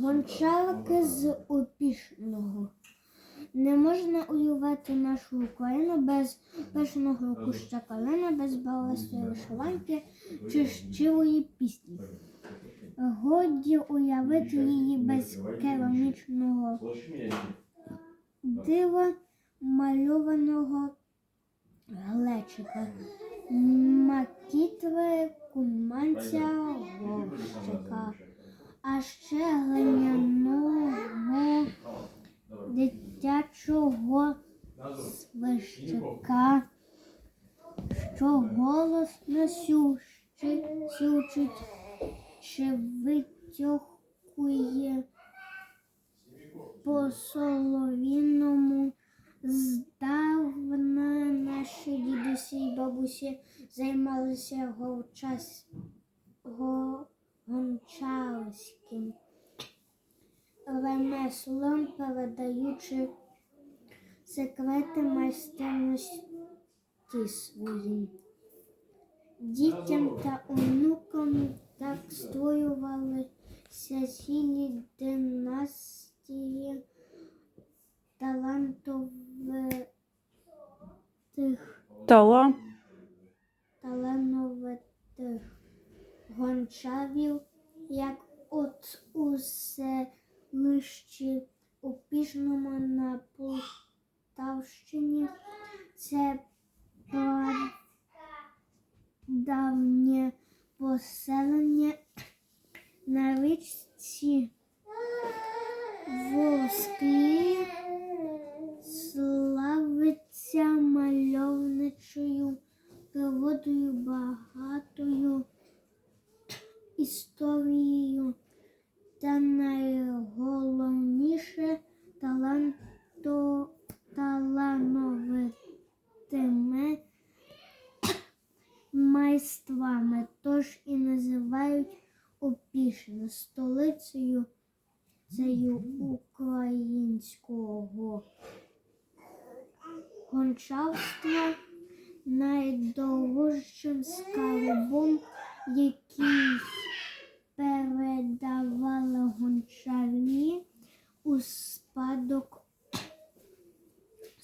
Гончарки з опішного. Не можна уявити нашу Україну без пишного куща калини, без баласої вишиванки чи щирої пісні. Годі уявити її без керамічного дива мальованого глечика, макітви, куманця, горщика, а ще глиняного дитячого свищика, що голосно сющить, сючить, чи витьохує по соловіному здавна наші дідусі й бабусі займалися говчас... го... гончарським ремеслом, передаючи секрети майстерності своїм. Дітям та онукам так створювалися цілі династії талантовитих Тала. Гончарів, як от у селищі у Піжному на Полтавщині. Це давнє поселення на річці Волсклі історією та найголовніше таланто, талановитими майстрами, тож і називають Опішне столицею українського гончарства найдорожчим скарбом, який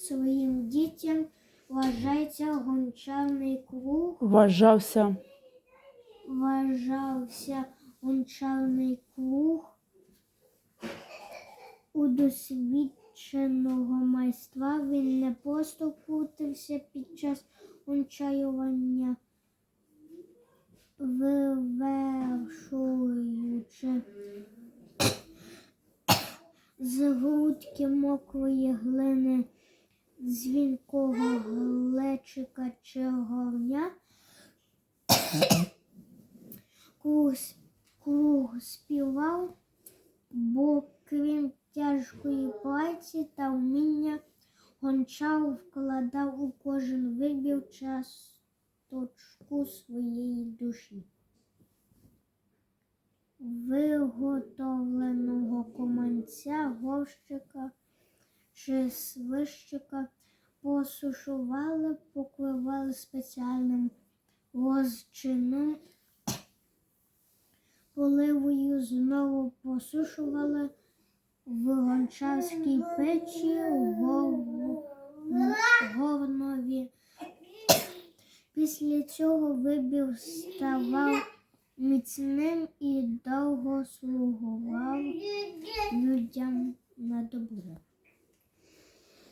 своїм дітям, вважається гончарний круг Вважався. вважався гончарний круг у досвідченого майстра. Він не просто крутився під час гончарювання, вивершуючи з грудки мокрої глини дзвінкого глечика чи горня. Круг, співав, бо крім тяжкої праці та вміння гончар вкладав у кожен вибір часточку своєї душі. Виготовленого команця, горщика чи свищика посушували, покривали спеціальним розчином поливою знову посушували в гончарській печі говнові. Після цього вибір ставав міцним і довго слугував людям на добро.